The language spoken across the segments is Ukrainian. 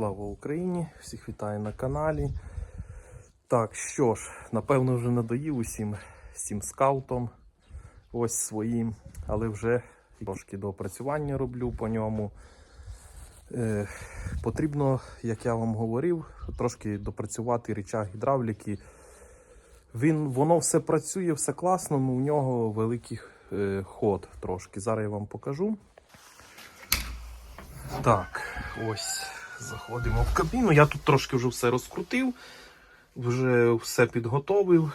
Слава Україні! Всіх вітаю на каналі. Так, що ж, напевно, вже надоїв усім цим скаутом. Ось своїм, але вже трошки доопрацювання роблю по ньому. Е, потрібно, як я вам говорив, трошки допрацювати речах гідравліки. Він, воно все працює, все класно, але у нього великий е, ход трошки. Зараз я вам покажу. Так, ось заходимо в кабіну. Я тут трошки вже все розкрутив, вже все підготовив.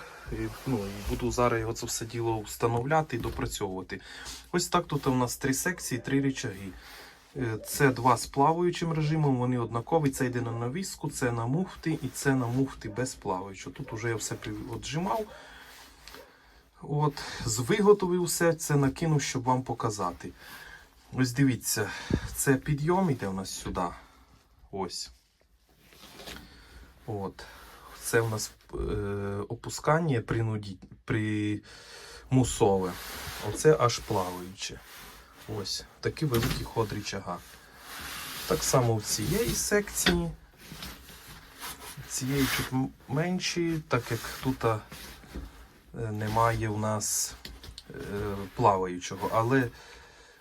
Ну, і буду зараз його це все діло встановляти і допрацьовувати. Ось так тут у нас три секції, три рычаги. Е, Це два з плаваючим режимом, вони однакові. Це йде на навіску, це на муфти і це на муфти без плаваючого. Тут вже я все віджимав. От, виготовив все, це накинув, щоб вам показати. Ось дивіться, це підйом іде у нас сюди. Ось. От. Це у нас е, опускання принуді... примусове. Оце аж плаваюче. Ось. Такий великий ход рычага. Так само в цієї секції. Цієї чуть менші, так як тут е, немає у нас е, плаваючого. Але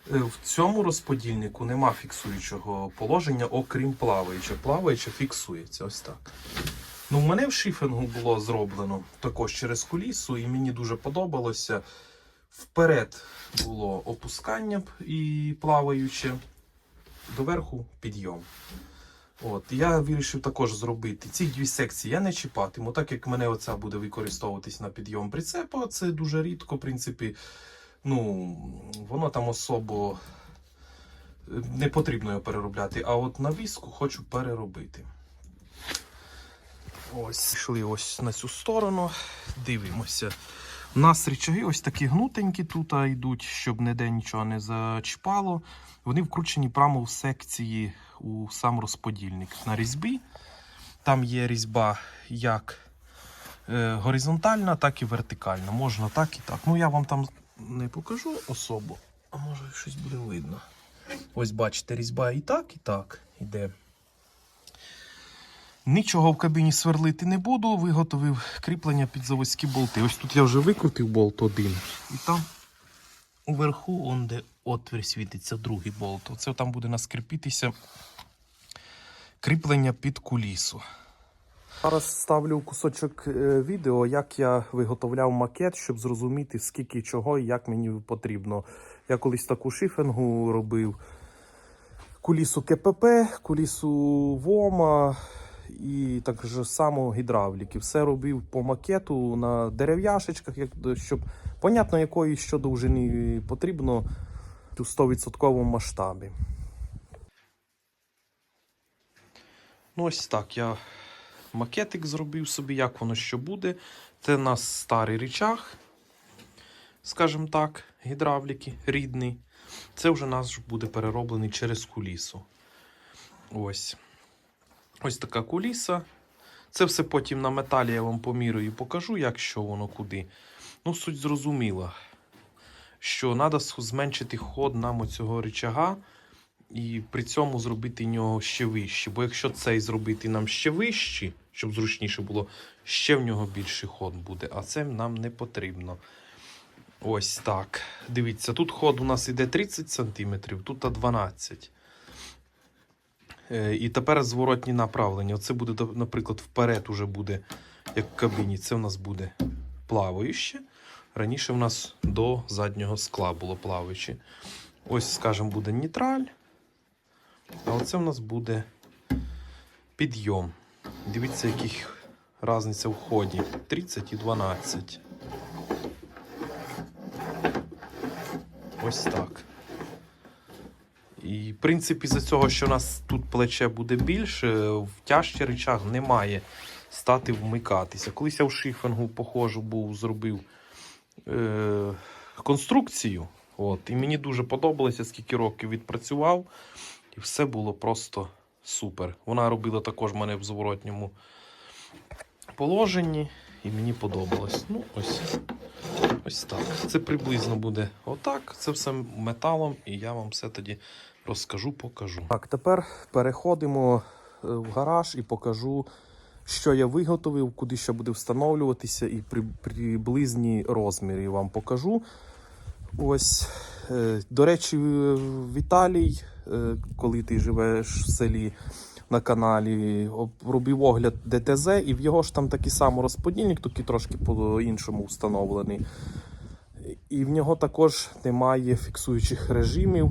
В цьому розподільнику нема фіксуючого положення, окрім плаваючого. Плаваюче фіксується ось так. Ну, в мене в шифінгу було зроблено також через кулісу, і мені дуже подобалося. Вперед було опускання і плаваюче, доверху підйом. От, я вирішив також зробити ці дві секції. Я не чіпатиму, так як мене оця буде використовуватись на підйом прицепа. Це дуже рідко, в принципі ну, воно там особо е, не потрібно його переробляти. А от на віску хочу переробити. Ось, йшли ось на цю сторону, дивимося. У нас рычаги ось такі гнутенькі тут йдуть, щоб ніде нічого не зачіпало. Вони вкручені прямо в секції у сам розподільник на різьбі. Там є різьба як е, горизонтальна, так і вертикальна. Можна так і так. Ну я вам там не покажу особу, а може щось буде видно. Ось бачите, різьба і так, і так іде. Нічого в кабіні сверлити не буду, виготовив кріплення під заводські болти. Ось тут я вже викрутив болт один. І там уверху, он де отвір світиться, другий болт. Оце там буде нас кріпитися кріплення під кулісу. Зараз ставлю кусочок е, відео, як я виготовляв макет, щоб зрозуміти, скільки чого і як мені потрібно. Я колись таку шифінгу робив. Кулісу КПП, кулісу ВОМа і так же само гідравліки. Все робив по макету на дерев'яшечках, щоб понятно, якої що довжини потрібно у 100% масштабі. Ну, ось так я макетик зробив собі, як воно що буде. Це у нас старий рычаг, скажімо так, гідравліки, рідний. Це вже нас буде перероблений через кулісу. Ось. Ось така куліса. Це все потім на металі я вам поміряю і покажу, як що воно куди. Ну, суть зрозуміла, що треба зменшити ход нам оцього рычага і при цьому зробити нього ще вище. Бо якщо цей зробити нам ще вищий, щоб зручніше було, ще в нього більший ход буде, а це нам не потрібно. Ось так. Дивіться, тут ход у нас іде 30 см, тут 12 Е, І тепер зворотні направлення. Оце буде, наприклад, вперед уже буде, як в кабіні. Це у нас буде плаваюче. Раніше в нас до заднього скла було плаваюче. Ось, скажімо, буде нейтраль. А оце в нас буде підйом. Дивіться, яких різниця в ході. 30 і 12. Ось так. І, в принципі, за цього, що у нас тут плече буде більше, в тяжчий речах немає стати вмикатися. Колись я в шифінгу, похожу, був, зробив е- конструкцію. От, і мені дуже подобалося, скільки років відпрацював. І все було просто супер. Вона робила також мене в зворотньому положенні, і мені подобалось. Ну, ось, ось так. Це приблизно буде отак. Це все металом, і я вам все тоді розкажу, покажу. Так, тепер переходимо е, в гараж і покажу, що я виготовив, куди ще буде встановлюватися, і при, приблизні розміри вам покажу. Ось, е, до речі, Віталій, коли ти живеш в селі на каналі, об- робив огляд ДТЗ, і в його ж там такий самий розподільник, тільки трошки по-іншому встановлений. І в нього також немає фіксуючих режимів.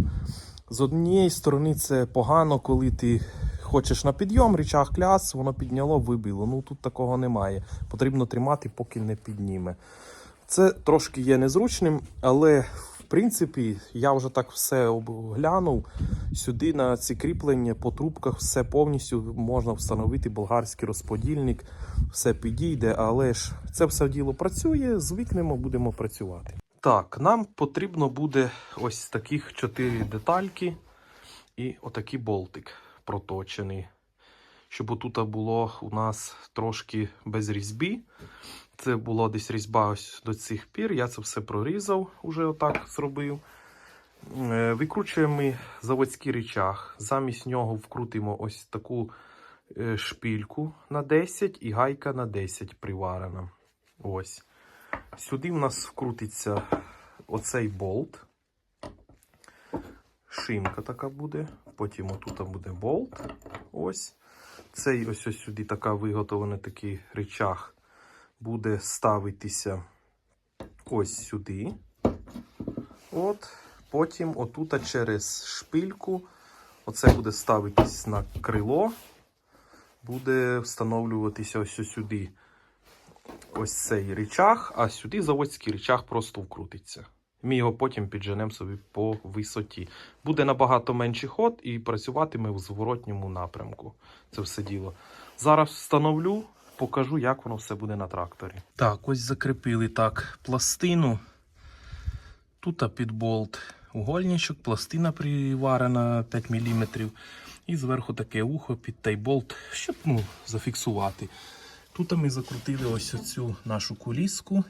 З однієї сторони, це погано, коли ти хочеш на підйом, річах кляс, воно підняло, вибило. Ну тут такого немає. Потрібно тримати, поки не підніме. Це трошки є незручним, але принципі я вже так все оглянув. Сюди на ці кріплення по трубках все повністю можна встановити болгарський розподільник, все підійде, але ж це все діло працює, звикнемо, будемо працювати. Так, нам потрібно буде ось таких чотири детальки і отакий болтик проточений. Щоб отут було у нас трошки без різьби. Це була десь різьба ось до цих пір. Я це все прорізав, уже отак зробив. Е, Викручуємо ми заводський речах. Замість нього вкрутимо ось таку е, шпильку на 10 і гайка на 10 приварена. Ось. Сюди в нас вкрутиться оцей болт. Шинка така буде. Потім отут буде болт. Ось. Цей ось ось сюди така виготовлений такий речах буде ставитися ось сюди. От. Потім отут через шпильку. Оце буде ставитись на крило. Буде встановлюватися ось сюди ось цей речах, а сюди заводський речах просто вкрутиться. Ми його потім підженемо собі по висоті. Буде набагато менший ход і працюватиме в зворотньому напрямку. Це все діло. Зараз встановлю, покажу, як воно все буде на тракторі. Так, ось закріпили так пластину. Тут під болт угольничок, пластина приварена 5 мм. І зверху таке ухо під той болт, щоб ну, зафіксувати. Тут ми закрутили ось оцю нашу куліску.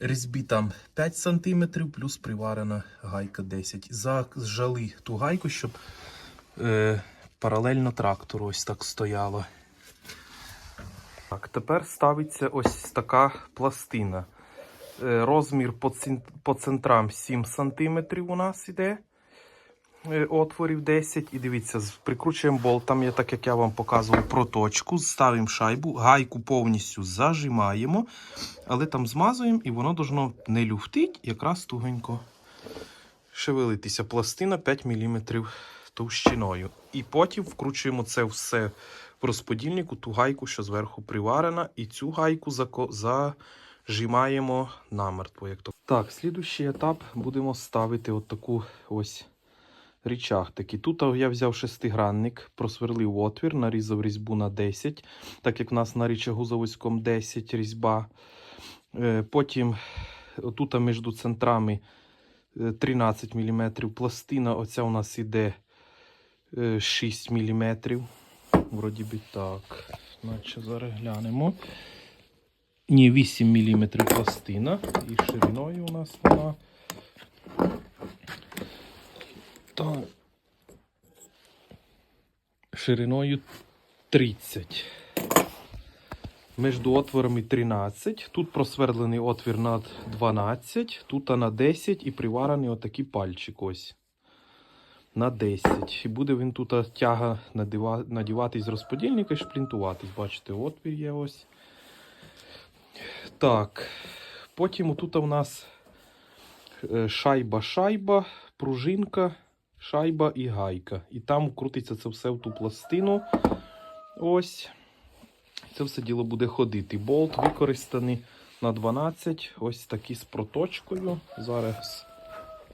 Різьбі там 5 см, плюс приварена гайка 10 Зажали ту гайку, щоб е, паралельно трактору ось так стояло. Так, тепер ставиться ось така пластина. Е, розмір по, по центрам 7 см у нас іде. Е, Отворів 10. І дивіться, прикручуємо болтом, я так як я вам показував, проточку, ставимо шайбу, гайку повністю зажимаємо, але там змазуємо і воно должно не люфтить, якраз тугенько шевелитися. Пластина 5 мм товщиною. І потім вкручуємо це все в розподільнику, ту гайку, що зверху приварена, і цю гайку зажимаємо намертво. Як то. Так, слідущий етап будемо ставити от ось річах. Тут я взяв шестигранник, просверлив отвір, нарізав різьбу на 10, так як в нас на річагу заводському 10 різьба. Е, Потім тут між центрами е, 13 мм. Пластина оця у нас іде е, 6 мм. Вроді би так. Наче зараз глянемо. Ні, 8 мм пластина. І шириною у нас вона. Так. Шириною 30. Між отворами 13. Тут просверлений отвір на 12, тут на 10 і приварений отакий пальчик ось. На 10. І буде він тут тяга надіватись з розподільника і шплінтуватись. Бачите, отвір є ось. Так. Потім тут у нас е, шайба-шайба, пружинка, шайба і гайка. І там крутиться це все в ту пластину. Ось. Це все діло буде ходити. Болт використаний на 12. Ось такий з проточкою. Зараз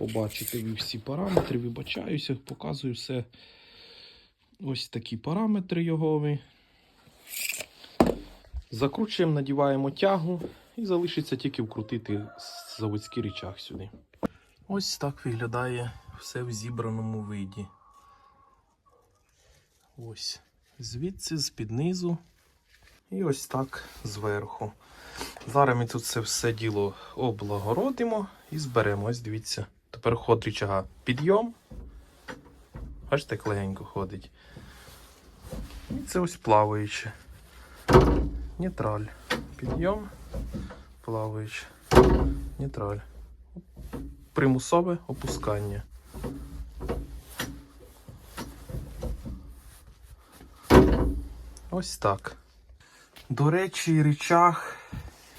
побачите ви всі параметри. Вибачаюся, показую все. Ось такі параметри його. Закручуємо, надіваємо тягу і залишиться тільки вкрутити заводський рычаг сюди. Ось так виглядає все в зібраному виді. Ось. Звідси, з-під низу. І ось так зверху. Зараз ми тут це все діло облагородимо і зберемо. Ось дивіться. Тепер ход річага підйом. Бачите, як легенько ходить. І це ось плаваюче. Нейтраль. Підйом, плаваюче. Нейтраль. Примусове опускання. Ось так. До речі, речах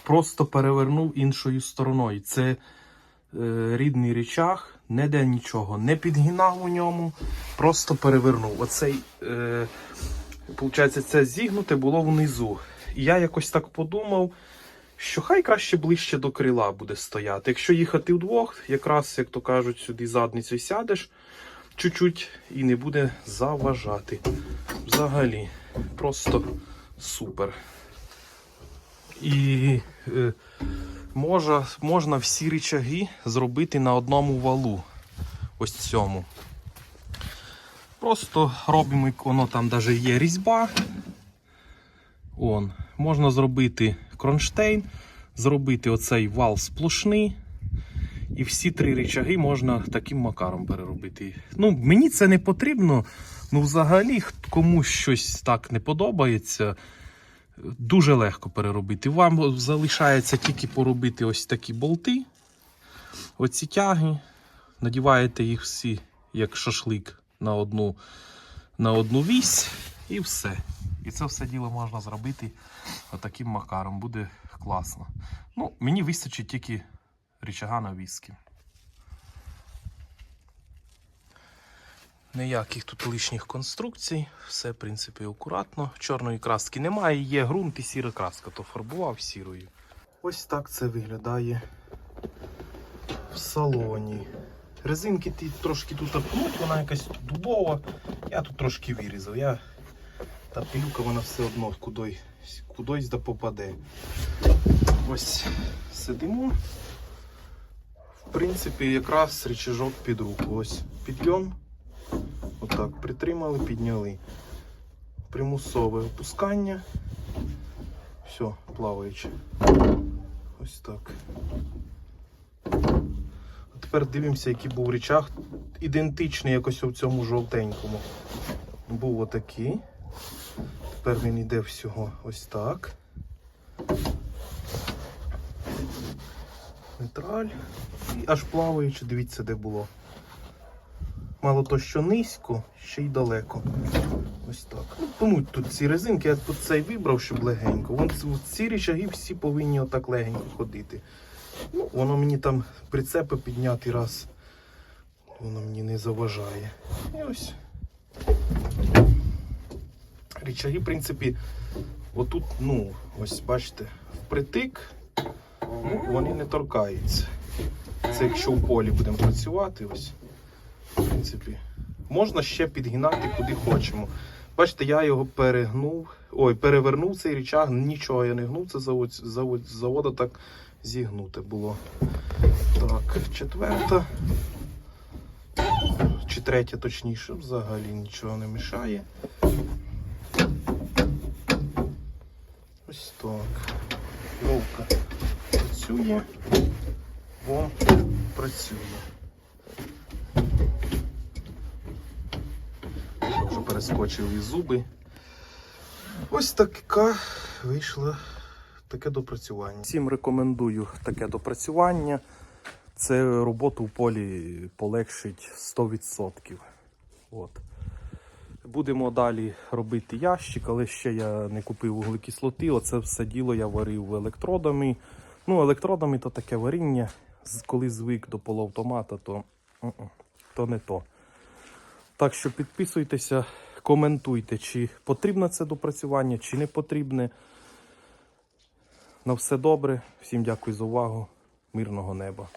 просто перевернув іншою стороною. Це рідний речах, не де нічого, не підгинав у ньому, просто перевернув. Оцей, е, виходить, це зігнуте було внизу. І я якось так подумав, що хай краще ближче до крила буде стояти. Якщо їхати вдвох, якраз, як то кажуть, сюди задницею сядеш чуть-чуть і не буде заважати. Взагалі, просто супер. І е, можна, можна всі рычаги зробити на одному валу. Ось цьому. Просто робимо, воно там навіть є різьба. Он. Можна зробити кронштейн, зробити оцей вал сплошний. І всі три рычаги можна таким макаром переробити. Ну, мені це не потрібно. Ну, взагалі, комусь щось так не подобається. Дуже легко переробити. Вам залишається тільки поробити ось такі болти. Оці тяги. Надіваєте їх всі, як шашлик, на одну, на одну вісь і все. І це все діло можна зробити отаким макаром. Буде класно. Ну, мені вистачить тільки рычага на віскі. Ніяких тут лишніх конструкцій, все, в принципі, акуратно. Чорної краски немає, є ґрунт і сіра краска, то фарбував сірою. Ось так це виглядає в салоні. Резинки ті трошки тут пнуть, вона якась дубова. Я тут трошки вирізав. Я... Та пилюка вона все одно кудись, кудись да попаде. Ось сидимо. В принципі, якраз рычажок під руку. Ось підйом. Отак, притримали, підняли. Примусове опускання. Все, плаваюче. Ось так. А тепер дивимося, який був речах. Ідентичний якось у цьому жовтенькому. Був отакий. Тепер він йде всього ось так. Нейтраль. І аж плаваючи, дивіться, де було. Мало то, що низько, ще й далеко. Ось так. Ну, тому тут ці резинки, я тут цей вибрав, щоб легенько. Вон ці- річаги всі повинні отак легенько ходити. Ну, воно мені там прицепи підняти раз. Воно мені не заважає. І ось. Річаги, в принципі, отут, ну, ось бачите, впритик, ну, вони не торкаються. Це якщо в полі будемо працювати, ось. Принципі, можна ще підгинати куди хочемо. Бачите, я його перегнув, ой, перевернув цей річаг, нічого я не гнув, це завод, завод, завода так зігнуте було. Так, четверта. Чи третя точніше, взагалі нічого не мішає. Ось так. Вовка працює, вон працює. І зуби. Ось така вийшла таке допрацювання. Всім рекомендую таке допрацювання. Це роботу в полі полегшить 100%. От. Будемо далі робити ящик, але ще я не купив вуглекислоти. Оце все діло я варив електродами. Ну, електродами то таке варіння. Коли звик до полуавтомата, то, то не то. Так що підписуйтеся, коментуйте, чи потрібно це допрацювання, чи не потрібне. На все добре. Всім дякую за увагу. Мирного неба.